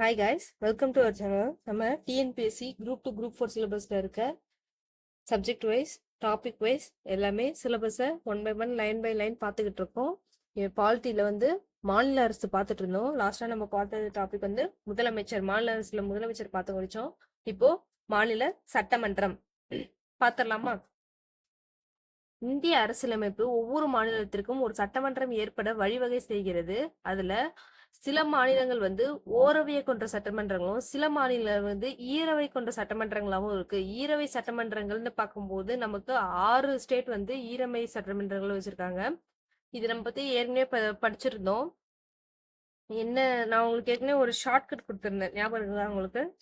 Hi guys welcome to our channel நம்ம TNPSC group two group four சிலபஸில் இருக்க subject wise topic wise எல்லாமே சிலபஸை one by one line by line பார்த்துக்கிட்டு இருக்கோம். பாலிட்டியில் வந்து மாநில அரசு பார்த்துட்டு இருந்தோம். லாஸ்ட்டாக நம்ம பார்த்த டாபிக் வந்து முதலமைச்சர் மாநில அரசில் முதலமைச்சர் பார்த்து முடிச்சோம். இப்போ மாநில சட்டமன்றம் பார்த்துடலாமா? இந்திய அரசியலமைப்பு ஒவ்வொரு மாநிலத்திற்கும் ஒரு சட்டமன்றம் ஏற்பட வழிவகை செய்கிறது. அதுல சில மாநிலங்கள் வந்து ஓரவையை கொண்ட சட்டமன்றங்களும் சில மாநிலம் வந்து ஈரவை கொண்ட சட்டமன்றங்களாகவும் இருக்கு. ஈரவை சட்டமன்றங்கள்னு பார்க்கும்போது நமக்கு ஆறு ஸ்டேட் வந்து ஈரமை சட்டமன்றங்கள் வச்சிருக்காங்க. இது நம்ம பத்தி ஏற்கனவே ப- படிச்சிருந்தோம். என்ன நான் உங்களுக்கு ஏற்கனவே ஒரு ஷார்ட்கட் கொடுத்துருந்தேன். ஞாபகம் இருக்குதா உங்களுக்கு?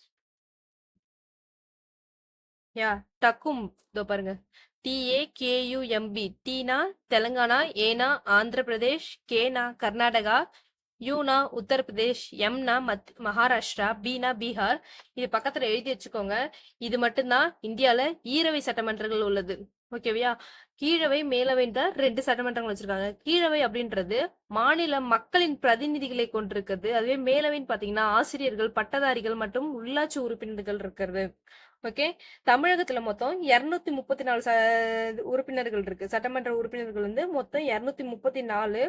யா டக்கும். இதோ பாருங்க. டிஏ கேயூஎம்பி டீனா தெலுங்கானா ஏனா ஆந்திர பிரதேஷ் கேனா கர்நாடகா யூனா உத்தரப்பிரதேஷ் எம்னா மத் மகாராஷ்டிரா பீனா பீகார். இது பக்கத்துல எழுதி வச்சுக்கோங்க. இது மட்டும்தான் இந்தியால ஈரவை சட்டமன்றங்கள் உள்ளது. ஓகேவையா கீழவை மேலவைன்ற ரெண்டு சட்டமன்றங்கள் வச்சிருக்காங்க. கீழவை அப்படின்றது மாநில மக்களின் பிரதிநிதிகளை கொண்டிருக்கிறது. அதுவே மேலவைன்னு பாத்தீங்கன்னா ஆசிரியர்கள் பட்டதாரிகள் மற்றும் உள்ளாட்சி உறுப்பினர்கள் இருக்கிறது. ஓகே தமிழகத்துல மொத்தம் இருநூத்தி முப்பத்தி நாலு ச உறுப்பினர்கள் இருக்கு. சட்டமன்ற உறுப்பினர்கள் வந்து மொத்தம் இருநூத்தி முப்பத்தி நாலு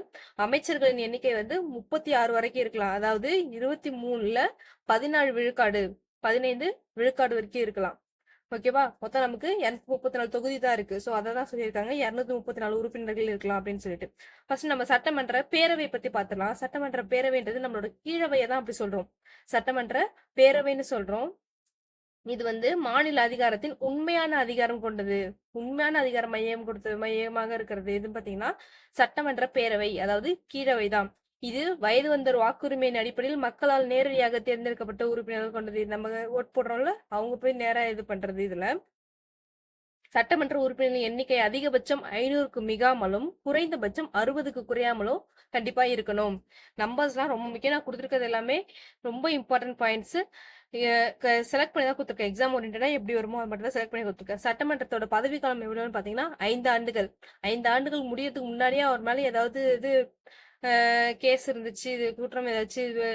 அமைச்சர்களின் எண்ணிக்கை வந்து முப்பத்தி ஆறு வரைக்கும் இருக்கலாம். அதாவது இருபத்தி மூணுல பதினாலு விழுக்காடு பதினைந்து விழுக்காடு வரைக்கும் இருக்கலாம். ஓகேவா மொத்தம் நமக்கு இரநூத்தி முப்பத்தி நாலு தொகுதி தான் இருக்கு. ஸோ அதை தான் சொல்லியிருக்காங்க. இரநூத்தி முப்பத்தி நாலு உறுப்பினர்கள் இருக்கலாம் அப்படின்னு சொல்லிட்டு. ஃபர்ஸ்ட் நம்ம சட்டமன்ற பேரவை பத்தி பார்த்துலாம் சட்டமன்ற பேரவைன்றது நம்மளோட கீழவையை தான் அப்படி சொல்றோம். சட்டமன்ற பேரவைன்னு சொல்றோம். இது வந்து மாநில அதிகாரத்தின் உண்மையான அதிகாரம் கொண்டது. உண்மையான அதிகாரம் மையம் கொடுத்தது மையமாக இருக்கிறது எதுன்னு பாத்தீங்கன்னா சட்டமன்ற பேரவை அதாவது கீழவை தான். இது வயது வந்தோர் வாக்குரிமையின் அடிப்படையில் மக்களால் நேரடியாக தேர்ந்தெடுக்கப்பட்ட உறுப்பினர்கள் கொண்டது. நம்ம ஓட் போடுறோம்ல அவங்க போய் நேரா இது பண்றது இதுல. சட்டமன்ற உறுப்பினர்களின் எண்ணிக்கை அதிகபட்சம் ஐநூறுக்கு மிகாமலும் குறைந்தபட்சம் அறுபதுக்கு குறையாமலும் கண்டிப்பா இருக்கணும். நம்பர்ஸ்லாம் ரொம்ப முக்கியம். நான் கொடுத்துருக்கிறது எல்லாமே ரொம்ப இம்பார்ட்டன்ட் பாயிண்ட்ஸ் செலக்ட் பண்ணி தான் கொடுத்துருக்கேன். எக்ஸாம் ஓரியன்டா எப்படி வருமோ அது மட்டும் தான் செலக்ட் பண்ணி கொடுத்துருக்கேன். சட்டமன்றத்தோட பதவிக்காலம் எவ்வளோன்னு பார்த்தீங்கன்னா ஐந்து ஆண்டுகள். ஐந்து ஆண்டுகள் முடியறதுக்கு முன்னாடியே அவர் மேலே ஏதாவது இது கேஸ் இருந்துச்சு இது குற்றம் ஏதாச்சும் இது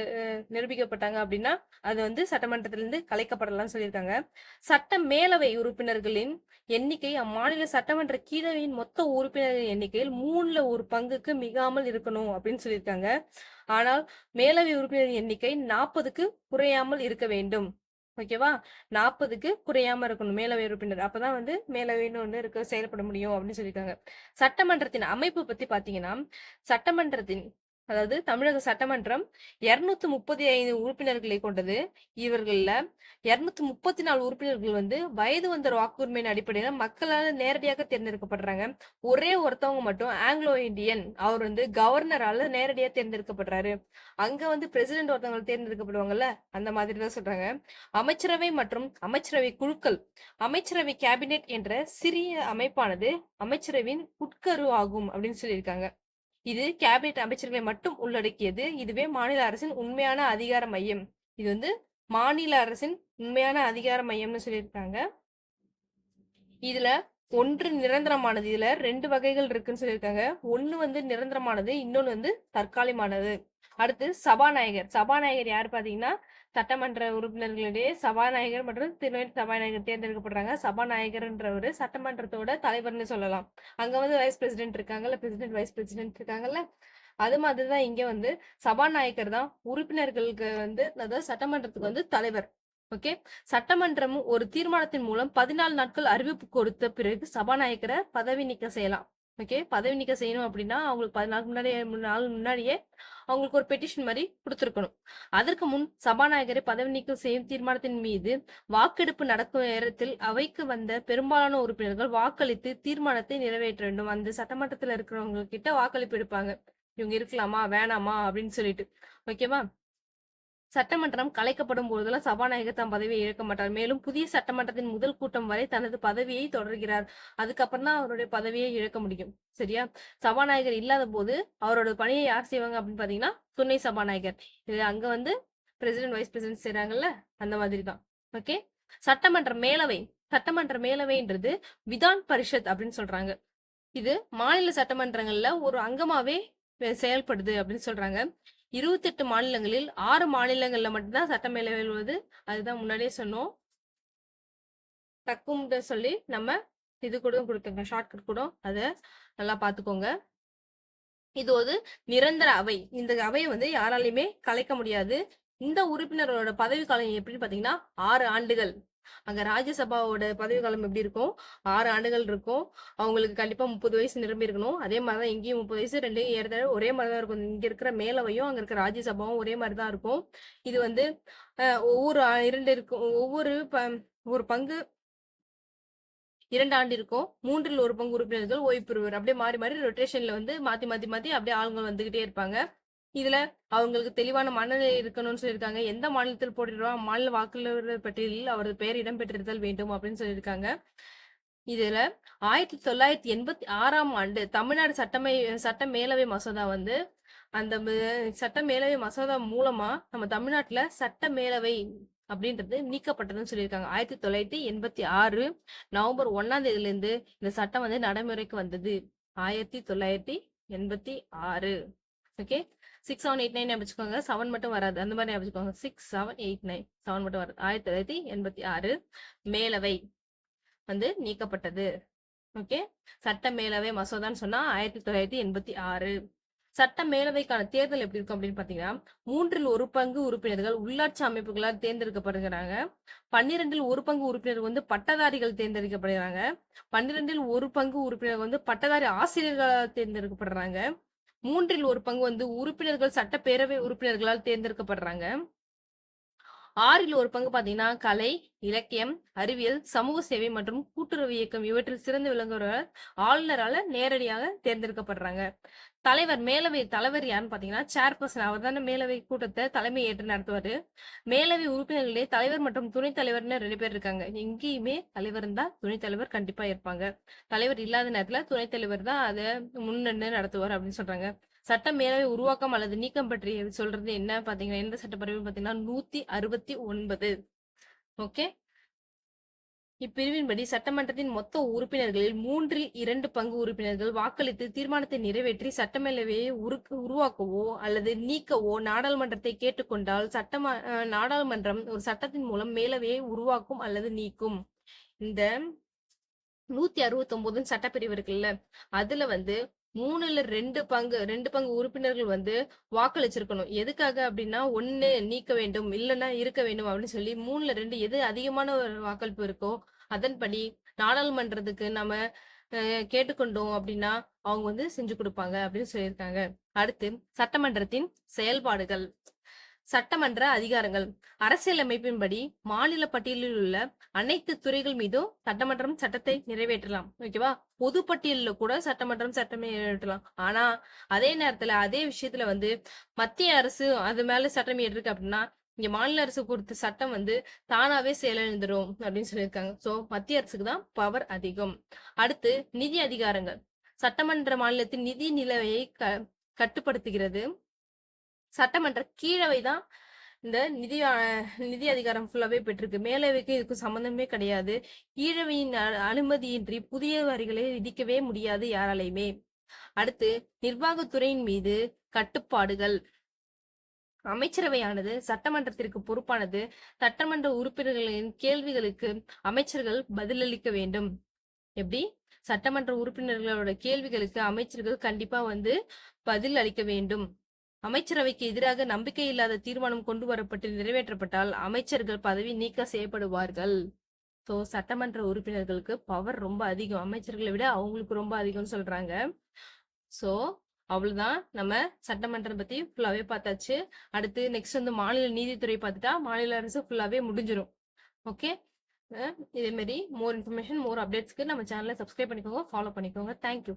நிரூபிக்கப்பட்டாங்க அப்படின்னா அது வந்து சட்டமன்றத்திலிருந்து கலைக்கப்படலாம்னு சொல்லியிருக்காங்க. சட்ட மேலவை உறுப்பினர்களின் எண்ணிக்கை அம்மாநில சட்டமன்ற கீழவையின் மொத்த உறுப்பினர்களின் எண்ணிக்கையில் மூணுல ஒரு பங்குக்கு மிகாமல் இருக்கணும் அப்படின்னு சொல்லியிருக்காங்க. ஆனால் மேலவை உறுப்பினரின் எண்ணிக்கை நாற்பதுக்கு குறையாமல் இருக்க வேண்டும். ஓகேவா? நாற்பதுக்கு குறையாம இருக்கணும். மேலவை உறுப்பினர். அப்பதான் வந்து மேலவைன்னு ஒண்ணு இருக்க. செயல்பட முடியும் அப்படின்னு சொல்லியிருக்காங்க சட்டமன்றத்தின் அமைப்பு பத்தி பாத்தீங்கன்னா சட்டமன்றத்தின் அதாவது தமிழக சட்டமன்றம் இருநூத்தி முப்பத்தி ஐந்து உறுப்பினர்களை கொண்டது. இவர்களில் இருநூத்தி முப்பத்தி நாலு உறுப்பினர்கள் வந்து வயது வந்த வாக்குரிமையின் அடிப்படையில மக்களால் நேரடியாக தேர்ந்தெடுக்கப்படுறாங்க. ஒரே ஒருத்தவங்க மட்டும் ஆங்கிலோ இந்தியன். அவர் வந்து கவர்னரால நேரடியா தேர்ந்தெடுக்கப்படுறாரு. அங்க வந்து பிரசிடென்ட் ஒருத்தவங்க தேர்ந்தெடுக்கப்படுவாங்கல்ல அந்த மாதிரி தான் சொல்றாங்க. அமைச்சரவை மற்றும் அமைச்சரவை குழுக்கள். அமைச்சரவை கேபினெட் என்ற சிறிய அமைப்பானது அமைச்சரவையின் உட்கரு ஆகும் அப்படின்னு சொல்லியிருக்காங்க. இது கேபினெட் அமைச்சர்களை மட்டும் உள்ளடக்கியது. இதுவே மாநில அரசின் உண்மையான அதிகார மையம். இது வந்து மாநில அரசின் உண்மையான அதிகார மையம்னு சொல்லியிருக்காங்க. இதுல ஒன்று நிரந்தரமானது. இதுல ரெண்டு வகைகள் இருக்குன்னு சொல்லியிருக்காங்க. ஒன்னு வந்து நிரந்தரமானது இன்னொன்னு வந்து தற்காலிகமானது. அடுத்து சபாநாயகர். சபாநாயகர் யார் பாத்தீங்கன்னா சட்டமன்ற உறுப்பினர்களிடையே சபாநாயகர் மற்றும் துணை சபாநாயகர் தேர்ந்தெடுக்கப்படுறாங்க. சபாநாயகர்ன்றவர் சட்டமன்றத்தோட தலைவர்னு சொல்லலாம். அங்க வந்து வைஸ் பிரசிடென்ட் இருக்காங்கல்ல பிரசிடென்ட் வைஸ் பிரசிடென்ட் இருக்காங்கல்ல? அது மாதிரிதான் இங்க வந்து சபாநாயகர் தான் உறுப்பினர்களுக்கு வந்து அதாவது சட்டமன்றத்துக்கு வந்து தலைவர். ஓகே? சட்டமன்றமும் ஒரு தீர்மானத்தின் மூலம் பதினாலு நாட்கள் அறிவிப்பு கொடுத்த பிறகு சபாநாயகரை பதவி நீக்கம் செய்யலாம். ஓகே பதவி நீக்கம் செய்யணும் அப்படின்னா அவங்களுக்கு பதினாலு முன்னாடியே நாள் முன்னாடியே அவங்களுக்கு ஒரு பெட்டிஷன் மாதிரி கொடுத்துருக்கணும். அதற்கு முன் சபாநாயகரை பதவி நீக்கம் செய்யும் தீர்மானத்தின் மீது வாக்கெடுப்பு நடக்கும் நேரத்தில் அவைக்கு வந்த பெரும்பாலான உறுப்பினர்கள் வாக்களித்து தீர்மானத்தை நிறைவேற்ற வேண்டும். அந்த சட்டமன்றத்தில் இருக்கிறவங்க கிட்ட வாக்களிப்பு எடுப்பாங்க. இவங்க இருக்கலாமா? வேணாமா? அப்படின்னு சொல்லிட்டு. ஓகேவா சட்டமன்றம் கலைக்கப்படும் போதெல்லாம் சபாநாயகர் தம் பதவியை இழக்க மாட்டார். மேலும் புதிய சட்டமன்றத்தின் முதல் கூட்டம் வரை தனது பதவியை தொடர்கிறார். அதுக்கப்புறம் தான் அவருடைய பதவியை இழக்க முடியும். சரியா? சபாநாயகர் இல்லாத போது அவரோட பணியை யார் செய்வாங்க அப்படின்னு பாத்தீங்கன்னா துணை சபாநாயகர். இது அங்க வந்து பிரசிடென்ட் வைஸ் பிரசிடென்ட் செய்றாங்கல்ல அந்த மாதிரி தான் ஓகே சட்டமன்ற மேலவை சட்டமன்ற மேலவைன்றது விதான் பரிஷத் அப்படின்னு சொல்றாங்க. இது மாநில சட்டமன்றங்கள்ல ஒரு அங்கமாவே செயல்படுது அப்படின்னு சொல்றாங்க. இருபத்தெட்டு மாநிலங்களில் ஆறு மாநிலங்கள்ல மட்டும்தான் சட்டமேலவை வருவது அதுதான் முன்னாடியே சொன்னோம். டக்கும்னு சொல்லி நம்ம இது கூட கொடுத்துங்க ஷார்ட்கட் கூட அதை நல்லா பார்த்துக்கோங்க. இது ஒரு நிரந்தர அவை. இந்த அவையை வந்து யாராலையுமே கலைக்க முடியாது. இந்த உறுப்பினரோட பதவி காலம் எப்படின்னு பாத்தீங்கன்னா ஆறு ஆண்டுகள். அங்க ராஜ்யசபாவோட பதவி காலம் எப்படி இருக்கும்? ஆறு ஆண்டுகள் இருக்கும். அவங்களுக்கு கண்டிப்பா முப்பது வயசு நிரம்பி இருக்கணும். அதே மாதிரிதான் இங்கேயும் முப்பது வயசு ரெண்டையும் ஏறதாழ ஒரே மாதிரிதான் இருக்கும். இங்க இருக்கிற மேலவையும் அங்க இருக்கிற ராஜ்யசபாவும் ஒரே மாதிரிதான் இருக்கும். இது வந்து ஒவ்வொரு இரண்டு இருக்கும் ஒவ்வொரு ஒரு பங்கு இரண்டு ஆண்டு இருக்கும். மூன்றில் ஒரு பங்கு உறுப்பினர்கள் ஓய்வு பெறுவர். அப்படியே மாறி மாறி ரொட்டேஷன்ல வந்து மாத்தி மாத்தி மாத்தி அப்படியே ஆளுங்க வந்துகிட்டே இருப்பாங்க. இதுல அவங்களுக்கு தெளிவான மனநிலை இருக்கணும்னு சொல்லியிருக்காங்க. எந்த மாநிலத்தில் போட்டிடுவோம் மாநில வாக்காளர் பட்டியலில் அவரது பெயர் இடம்பெற்றிருத்தல் வேண்டும் அப்படின்னு சொல்லியிருக்காங்க. இதுல ஆயிரத்தி தொள்ளாயிரத்தி எண்பத்தி ஆறாம் ஆண்டு தமிழ்நாடு சட்டமை சட்ட மேலவை மசோதா வந்து அந்த சட்ட மேலவை மசோதா மூலமா நம்ம தமிழ்நாட்டுல சட்ட மேலவை அப்படின்றது நீக்கப்பட்டதுன்னு சொல்லியிருக்காங்க. ஆயிரத்தி தொள்ளாயிரத்தி எண்பத்தி ஆறு நவம்பர் ஒன்னாம் தேதியில இருந்து இந்த சட்டம் வந்து நடைமுறைக்கு வந்தது. ஆயிரத்தி தொள்ளாயிரத்தி எண்பத்தி ஆறு. Okay six seven eight nine வச்சுக்கோங்க செவன் மட்டும் வராது. அந்த மாதிரி வச்சுக்கோங்க six seven eight nine seven மட்டும் வராது. ஆயிரத்தி தொள்ளாயிரத்தி எண்பத்தி ஆறு மேலவை வந்து நீக்கப்பட்டது. ஓகே சட்ட மேலவை மசோதான்னு சொன்னா ஆயிரத்தி தொள்ளாயிரத்தி எண்பத்தி ஆறு. சட்ட மேலவைக்கான தேர்தல் எப்படி இருக்கும் அப்படின்னு பாத்தீங்கன்னா மூன்றில் ஒரு பங்கு உறுப்பினர்கள் உள்ளாட்சி அமைப்புகளால் தேர்ந்தெடுக்கப்படுகிறாங்க. பன்னிரெண்டில் ஒரு பங்கு உறுப்பினர்கள் வந்து பட்டதாரிகள் தேர்ந்தெடுக்கப்படுகிறாங்க. பன்னிரெண்டில் ஒரு பங்கு உறுப்பினர்கள் வந்து பட்டதாரி ஆசிரியர்களால் தேர்ந்தெடுக்கப்படுறாங்க. மூன்றில் ஒரு பங்கு வந்து உறுப்பினர்கள் சட்டப்பேரவை உறுப்பினர்களால் தேர்ந்தெடுக்கப்படுறாங்க. ஆறில் ஒரு பங்கு பாத்தீங்கன்னா கலை இலக்கியம் அறிவியல் சமூக சேவை மற்றும் கூட்டுறவு இயக்கம் இவற்றில் சிறந்து விளங்குறவர் ஆளுநரால நேரடியாக தேர்ந்தெடுக்கப்படுறாங்க. தலைவர் மேலவை தலைவர் யாருன்னு பாத்தீங்கன்னா சேர்பர்சன் அவர் தானே மேலவை கூட்டத்தை தலைமை ஏற்று நடத்துவாரு. மேலவை உறுப்பினர்களே தலைவர் மற்றும் துணைத் தலைவர்னு ரெண்டு பேர் இருக்காங்க. எங்கேயுமே தலைவர் இருந்தா துணைத் தலைவர் கண்டிப்பா இருப்பாங்க. தலைவர் இல்லாத நேரத்துல துணைத் தலைவர் தான் அதை முன்னென்று நடத்துவார் அப்படின்னு சொல்றாங்க. சட்ட மேலவை உருவாக்கம் அல்லது நீக்கம் பற்றி சொல்றது என்ன பாத்தீங்கன்னா எந்த சட்டப்பிரிவு பாத்தீங்கன்னா நூத்தி அறுபத்தி ஒன்பது. ஓகே இப்பிரிவின்படி சட்டமன்றத்தின் மொத்த உறுப்பினர்களில் மூன்றில் இரண்டு பங்கு உறுப்பினர்கள் வாக்களித்து தீர்மானத்தை நிறைவேற்றி சட்டமேலவையை உருவாக்கவோ அல்லது நீக்கவோ நாடாளுமன்றத்தை கேட்டுக்கொண்டால் சட்டம நாடாளுமன்றம் ஒரு சட்டத்தின் மூலம் மேலவையை உருவாக்கும் அல்லது நீக்கும். இந்த நூத்தி அறுபத்தி ஒன்பதுன்னு சட்டப்பிரிவு இருக்குல்ல அதுல வந்து மூணுல ரெண்டு பங்கு ரெண்டு பங்கு உறுப்பினர்கள் வந்து வாக்களிச்சிருக்கணும். எதுக்காக அப்படின்னா ஒண்ணு நீக்க வேண்டும் இல்லைன்னா இருக்க வேண்டும் அப்படின்னு சொல்லி மூணுல ரெண்டு எது அதிகமான வாக்களிப்பு இருக்கோ அதன்படி நாடாளுமன்றத்துக்கு நம்ம கேட்டுக்கொண்டோம் அப்படின்னா அவங்க வந்து செஞ்சு கொடுப்பாங்க அப்படின்னு சொல்லியிருக்காங்க. அடுத்து சட்டமன்றத்தின் செயல்பாடுகள். சட்டமன்ற அதிகாரங்கள். அரசியலமைப்பின்படி மாநில பட்டியலில் உள்ள அனைத்து துறைகள் மீதும் சட்டமன்றம் சட்டத்தை நிறைவேற்றலாம். ஓகேவா? பொது பட்டியலில் கூட சட்டமன்றம் சட்டமே நிறைவேற்றலாம் ஆனா அதே நேரத்துல அதே விஷயத்துல வந்து மத்திய அரசு அது மேல சட்டம் ஏற்றிருக்கு அப்படின்னா இங்க மாநில அரசு கொடுத்த சட்டம் வந்து தானாவே செயலிழந்துரும் அப்படின்னு சொல்லியிருக்காங்க. சோ மத்திய அரசுக்கு தான் பவர் அதிகம். அடுத்து நிதி அதிகாரங்கள். சட்டமன்ற மாநிலத்தின் நிதி நிலையை கட்டுப்படுத்துகிறது. சட்டமன்ற கீழவை தான் இந்த நிதி நிதி அதிகாரம் ஃபுல்லாவே பெற்றிருக்கு. மேலவைக்கு இதுக்கு சம்பந்தமே கிடையாது. கீழவையின் அனுமதியின்றி புதிய வரிகளை விதிக்கவே முடியாது யாராலையுமே. அடுத்து நிர்வாகத்துறையின் மீது கட்டுப்பாடுகள். அமைச்சரவையானது சட்டமன்றத்திற்கு பொறுப்பானது சட்டமன்ற உறுப்பினர்களின் கேள்விகளுக்கு அமைச்சர்கள் பதிலளிக்க வேண்டும். எப்படி? சட்டமன்ற உறுப்பினர்களோட கேள்விகளுக்கு அமைச்சர்கள் கண்டிப்பா வந்து பதில் அளிக்க வேண்டும். அமைச்சரவைக்கு எதிராக நம்பிக்கை இல்லாத தீர்மானம் கொண்டு வரப்பட்டு நிறைவேற்றப்பட்டால் அமைச்சர்கள் பதவி நீக்க செய்யப்படுவார்கள். ஸோ சட்டமன்ற உறுப்பினர்களுக்கு பவர் ரொம்ப அதிகம். அமைச்சர்களை விட அவங்களுக்கு ரொம்ப அதிகம்னு சொல்றாங்க. ஸோ அவ்வளவுதான். நம்ம சட்டமன்றம் பத்தி ஃபுல்லாவே பார்த்தாச்சு. அடுத்து நெக்ஸ்ட் வந்து மாநில நீதித்துறை பார்த்துட்டா மாநில அரசு ஃபுல்லாவே முடிஞ்சிடும் ஓகே இதே மாதிரி மோர் இன்ஃபர்மேஷன் மோர் அப்டேட்ஸ்க்கு நம்ம சேனலை சப்ஸ்கிரைப் பண்ணிக்கோங்க ஃபாலோ பண்ணிக்கோங்க. தேங்க்யூ